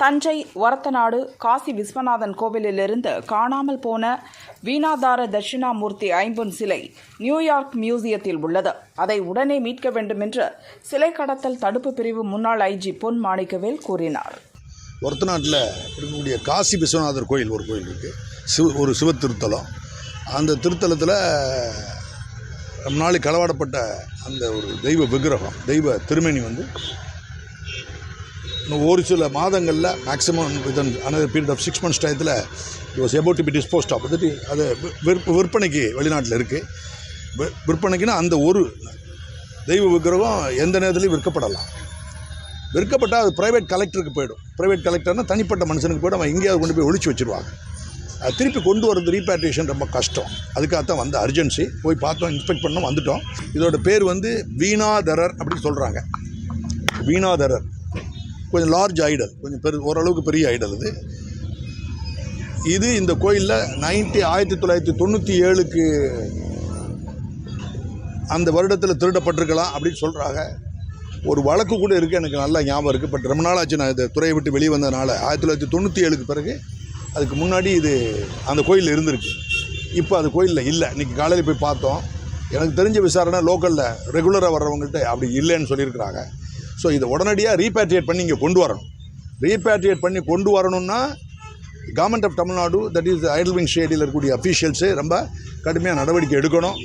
தஞ்சை ஒரத்தநாடு காசி விஸ்வநாதன் கோவிலிலிருந்து காணாமல் போன வீணாதார தட்சிணாமூர்த்தி ஐம்பொன் சிலை நியூயார்க் மியூசியத்தில் உள்ளது. அதை உடனே மீட்க வேண்டும் என்று சிலை கடத்தல் தடுப்பு பிரிவு முன்னாள் ஐஜி பொன் மாணிக்கவேல் கூறினார். ஒரத்தநாட்டில் இருக்கக்கூடிய காசி விஸ்வநாதர் கோயில் ஒரு கோயில் இருக்குது சிவ ஒரு சிவ திருத்தலம். அந்த திருத்தலத்தில் ரொம்ப நாளைக்கு களவாடப்பட்ட அந்த ஒரு தெய்வ விக்கிரகம் தெய்வ திருமணி வந்து ஒரு சில மாதங்களில் maximum within another period of six months டயத்தில் it was about to be disposed of அது அது விற்ப விற்பனைக்கு வெளிநாட்டில் இருக்குது விற்பனைக்குன்னா அந்த ஒரு தெய்வ விக்கிரகம் எந்த நேரத்துலையும் விற்கப்படலாம். விற்கப்பட்டால் அது ப்ரைவேட் கலெக்டருக்கு போயிடும். ப்ரைவேட் கலெக்டர்னா தனிப்பட்ட மனுஷனுக்கு போய்டும். அவன் எங்கேயாவது கொண்டு போய் ஒழிச்சு வச்சுருவாங்க. அது திருப்பி கொண்டு வரது ரீபேட்ரியேஷன் ரொம்ப கஷ்டம். அதுக்காகத்தான் வந்த அர்ஜென்சி போய் பார்த்தோம் இன்ஸ்பெக்ட் பண்ணோம் வந்துட்டோம். இதோட பேர் வந்து வீணாதரர் அப்படின்னு சொல்கிறாங்க வீணாதரர். கொஞ்சம் லார்ஜ் ஐடல் கொஞ்சம் பெரு ஓரளவுக்கு பெரிய ஐடல் இது இது இந்த கோயிலில் நைன்டி ஆயிரத்தி தொள்ளாயிரத்தி தொண்ணூற்றி ஏழுக்கு அந்த வருடத்தில் திருடப்பட்டிருக்கலாம் அப்படின்னு சொல்கிறாங்க ஒரு வழக்கு கூட இருக்குது எனக்கு நல்லா ஞாபகம் இருக்குது பட் ரொம்ப நாளாச்சு நான் இந்த துறையை விட்டு வெளியே வந்ததுனால. ஆயிரத்தி தொள்ளாயிரத்தி தொண்ணூற்றி ஏழுக்கு பிறகு அதுக்கு முன்னாடி இது அந்த கோயிலில் இருந்திருக்கு. இப்போ அது கோயிலில் இல்லை. இன்றைக்கி காலையில் போய் பார்த்தோம். எனக்கு தெரிஞ்ச விசாரணை லோக்கலில் ரெகுலராக வர்றவங்கள்ட்ட அப்படி இல்லைன்னு சொல்லியிருக்கிறாங்க. ஸோ இதை உடனடியாக ரீபேட்ரியேட் பண்ணி இங்கே கொண்டு வரணும். ரீபேட்ரியேட் பண்ணி கொண்டு வரணும்னா government of Tamil Nadu that is ஐடல்விங் ஷேடியில் இருக்கக்கூடிய அஃபீஷியல்ஸு ரொம்ப கடுமையாக நடவடிக்கை எடுக்கணும்.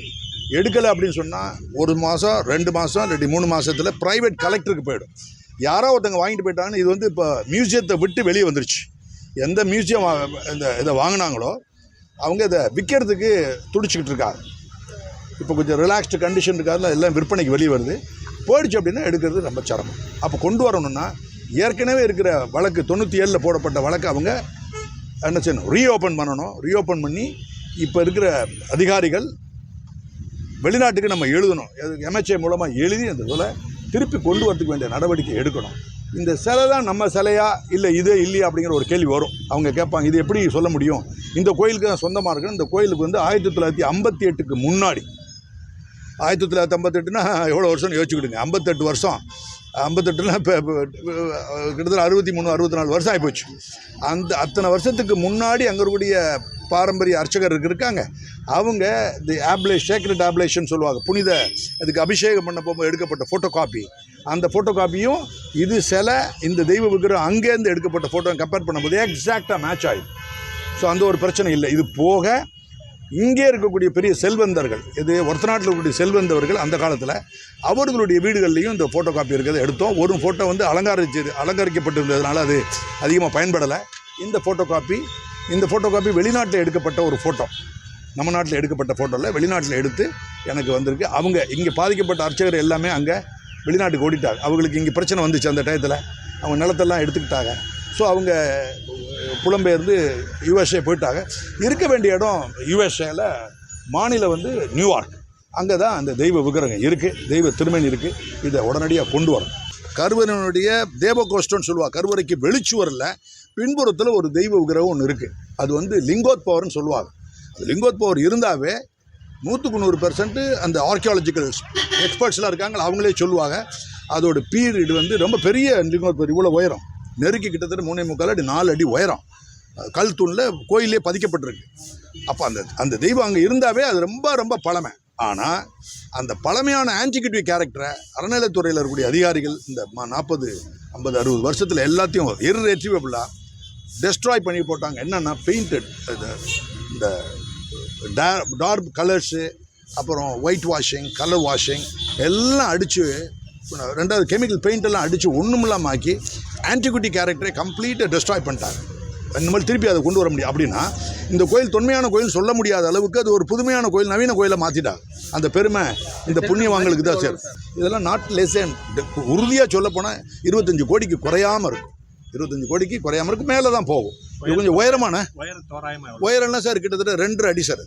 எடுக்கலை அப்படின்னு சொன்னால் ஒரு மாதம் ரெண்டு மாதம் இல்லாட்டி மூணு மாதத்தில் ப்ரைவேட் கலெக்டருக்கு போயிடும். யாரோ ஒருத்தங்க வாங்கிட்டு போயிட்டாங்கன்னு இது வந்து இப்போ மியூசியத்தை விட்டு வெளியே வந்துருச்சு. எந்த மியூசியம் இந்த இதை வாங்கினாங்களோ அவங்க இதை விற்கிறதுக்கு துடிச்சிக்கிட்டு இருக்காங்க. இப்போ கொஞ்சம் ரிலாக்ஸ்டு கண்டிஷன் இருக்காதுல எல்லாம் விற்பனைக்கு வெளியே வருது. போயிடுச்சு அப்படின்னா எடுக்கிறது ரொம்ப சிரமம். அப்போ கொண்டு வரணும்னா ஏற்கனவே இருக்கிற வழக்கு தொண்ணூற்றி ஏழில் போடப்பட்ட வழக்கு அவங்க என்ன செய்யணும்? ரீஓப்பன் பண்ணணும். ரீஓப்பன் பண்ணி இப்போ இருக்கிற அதிகாரிகள் வெளிநாட்டுக்கு நம்ம எழுதணும். எம்எச்ஏ மூலமாக எழுதி அந்த இதில் திருப்பி கொண்டு வரதுக்கு வேண்டிய நடவடிக்கை எடுக்கணும். இந்த சிலை தான் நம்ம சிலையா? இல்லை இது இல்லையா? அப்படிங்கிற ஒரு கேள்வி வரும். அவங்க கேட்பாங்க இது எப்படி சொல்ல முடியும்? இந்த கோயிலுக்கு தான் சொந்தமாக இருக்குன்னு இந்த கோயிலுக்கு வந்து ஆயிரத்தி தொள்ளாயிரத்தி ஐம்பத்தி எட்டுக்கு முன்னாடி ஆயிரத்தி தொள்ளாயிரத்தி ஐம்பத்தெட்டுனா எவ்வளோ வருஷம்னு யோசிச்சுக்கிடுங்க. ஐம்பத்தெட்டு வருஷம். ஐம்பத்தெட்டுனா இப்போ கிட்டத்தட்ட அறுபத்தி மூணு அறுபத்தி நாலு வருஷம் ஆகிப்போச்சு அந்த அத்தனை வருஷத்துக்கு முன்னாடி அங்கே இருக்கக்கூடிய பாரம்பரிய அர்ச்சகர் இருக்காங்க. அவங்க தி ஆப்லே சேக்ரெட் ஆப்லேஷன் சொல்லுவாங்க. புனித அதுக்கு அபிஷேகம் பண்ண போகும்போது எடுக்கப்பட்ட ஃபோட்டோ காப்பி அந்த ஃபோட்டோ காப்பியும் இது சிலை இந்த தெய்வ விக்கிரம் அங்கேருந்து எடுக்கப்பட்ட ஃபோட்டோ கம்பேர் பண்ணும்போது எக்ஸாக்டாக மேட்ச் ஆகிடும் ஸோ அந்த ஒரு பிரச்சனை இல்லை. இது போக இங்கே இருக்கக்கூடிய பெரிய செல்வந்தர்கள் இது ஒருத்த நாட்டில் இருக்கக்கூடிய செல்வந்தவர்கள் அந்த காலத்தில் அவர்களுடைய வீடுகள்லையும் இந்த ஃபோட்டோ காப்பி இருக்கிறத எடுத்தோம். ஒரு ஃபோட்டோ வந்து அலங்காரிச்சு அலங்கரிக்கப்பட்டிருந்ததுனால அது அதிகமாக பயன்படலை. இந்த ஃபோட்டோ காப்பி இந்த ஃபோட்டோ காப்பி வெளிநாட்டில் எடுக்கப்பட்ட ஒரு ஃபோட்டோ நம்ம நாட்டில் எடுக்கப்பட்ட ஃபோட்டோவில் வெளிநாட்டில் எடுத்து எனக்கு வந்திருக்கு. அவங்க இங்கே பாதிக்கப்பட்ட அர்ச்சகர் எல்லாமே அங்கே வெளிநாட்டுக்கு ஓடிட்டாங்க. அவங்களுக்கு இங்கே பிரச்சனை வந்துச்சு அந்த டயத்தில். அவங்க நிலத்தெல்லாம் எடுத்துக்கிட்டாங்க. ஸோ அவங்க புலம்பெயர்ந்து யுஎஸ்ஏ போயிட்டாங்க. இருக்க வேண்டிய இடம் யுஎஸ்ஏல மாநிலம் வந்து நியூயார்க். அங்கே தான் அந்த தெய்வ விக்கிரகம் இருக்குது தெய்வ திருமணி இருக்குது இதை உடனடியாக கொண்டு வரணும். கருவரனுடைய தேவகோஷ்டம்னு சொல்லுவாள் கருவறைக்கு வெளிச்சுவரில் பின்புறத்தில் ஒரு தெய்வ விக்கிரகம் ஒன்று இருக்குது அது வந்து லிங்கோத்பவர்னு சொல்லுவாங்க. லிங்கோத்பவர் இருந்தாவே நூற்றுக்கு நூறு பெர்சன்ட்டு அந்த ஆர்கியாலஜிக்கல் எக்ஸ்பர்ட்ஸ்லாம் இருக்காங்க அவங்களே சொல்லுவாங்க. அதோட பீரியட் வந்து ரொம்ப பெரிய லிங்கோத்பவர் இவ்வளோ உயரம். நெருக்கி கிட்டத்தட்ட மூணே முக்கால் அடி நாலு அடி உயரம். கல் தூணில் கோயிலே பதிக்கப்பட்டிருக்கு. அப்போ அந்த அந்த தெய்வம் அங்கே இருந்தாவே அது ரொம்ப ரொம்ப பழமை. ஆனால் அந்த பழமையான ஆன்டிகிட்டிவ் கேரக்டரை அறநிலைத்துறையில் இருக்கக்கூடிய அதிகாரிகள் இந்த நாற்பது ஐம்பது அறுபது வருஷத்தில் எல்லாத்தையும் இர்ரெட்ரிவபிளாக டெஸ்ட்ராய் பண்ணி போட்டாங்க. என்னென்னா பெயிண்டட் இந்த டார்க் கலர்ஸு அப்புறம் ஒயிட் வாஷிங் கலர் வாஷிங் எல்லாம் அடித்து ரெண்டாவது கெமிக்கல் பெயிண்ட் எல்லாம் அடித்து ஒன்றுமில்லாமல் ஆக்கி ஆன்டிகுட்டி கேரக்டரை கம்ப்ளீட்டாக டெஸ்ட்ராய் பண்ணிட்டாங்க. இந்த மாதிரி திருப்பி அதை கொண்டு வர முடியும். அப்படின்னா இந்த கோயில் தொன்மையான கோயில் சொல்ல முடியாத அளவுக்கு அது ஒரு புதுமையான கோயில் நவீன கோயிலை மாற்றிட்டாங்க அந்த பெருமை இந்த புண்ணியவாங்களுக்கு தான் சேரும். இதெல்லாம் நாட் லெஸ் உறுதியாக சொல்லப்போனால் இருபத்தஞ்சு கோடிக்கு குறையாமல் இருக்கும். இருபத்தஞ்சு கோடிக்கு குறையாம இருக்கு மேலே தான் போகும். இது கொஞ்சம் உயரமான உயரம் தோராயமா உயரம்னா சார் கிட்டத்தட்ட ரெண்டரை அடி சார்.